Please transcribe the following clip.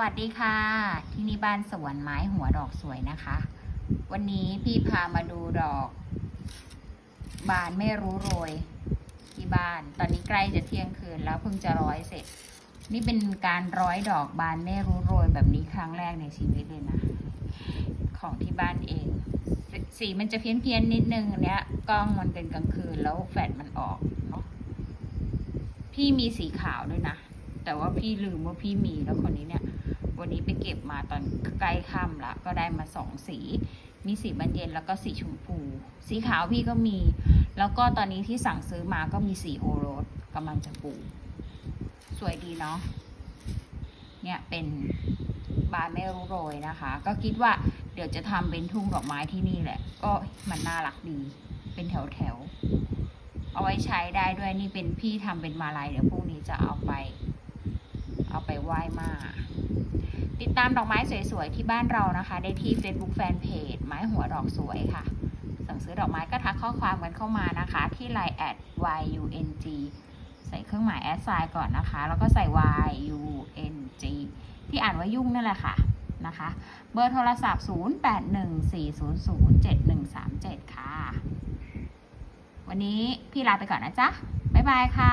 วัสดีค่ะ ที่นี่บ้านสวนไม้หัวดอกสวยนะคะ วันนี้พี่พามาดูดอก บานไม่รู้โรย ที่บ้าน ตอนนี้ใกล้จะเที่ยงคืนแล้วเพิ่งจะร้อยเสร็จ นี่เป็นการร้อยดอกบานไม่รู้โรยแบบนี้ครั้งแรกในชีวิตเลยนะ ของที่บ้านเอง สีมันจะเพี้ยนเพียนๆนิดนึงอันเนี้ยกล้องมันเป็นกลางคืนแล้วแฟลชมันออกเนาะพี่มีสีขาวด้วยนะแต่ว่าพี่ลืมว่าพี่มีแล้วคนนี้เนี่ย ไปเก็บมาตอนใกล้ค่ำละก็ได้มาสองสี มีสีบานเย็นแล้วก็สีชมพู สีขาวพี่ก็มี แล้วก็ตอนนี้ที่สั่งซื้อมาก็มีสีโอโรสกำลังจะปลูกสวยดีเนาะเนี่ยเป็นบานไม่รู้โรยนะคะ ก็คิดว่าเดี๋ยวจะทำเป็นทุ่งดอกไม้ที่นี่แหละ ก็มันน่ารักดี เป็นแถวแถวๆเอาไว้ใช้ได้ด้วยนี่เป็นพี่ทำเป็นมาลัยเดี๋ยวพรุ่งนี้จะเอาไป เอาไปไหว้มา ติดตามดอกไม้สวยๆ ที่บ้านเรานะคะ ได้ที่ Facebook Fanpage ไม้หัวดอกสวยค่ะ สั่งซื้อดอกไม้ก็ทักข้อความกันเข้ามานะคะ ที่ line at yung ใส่เครื่องหมายแอดไซน์ก่อนนะคะ แล้วก็ใส่ yung ที่อ่านว่ายุ่งนั่นแหละค่ะนะคะ เบอร์โทรศัพท์ 0814007137 ค่ะ วันนี้พี่ลาไปก่อนนะจ๊ะ บ๊ายบายค่ะ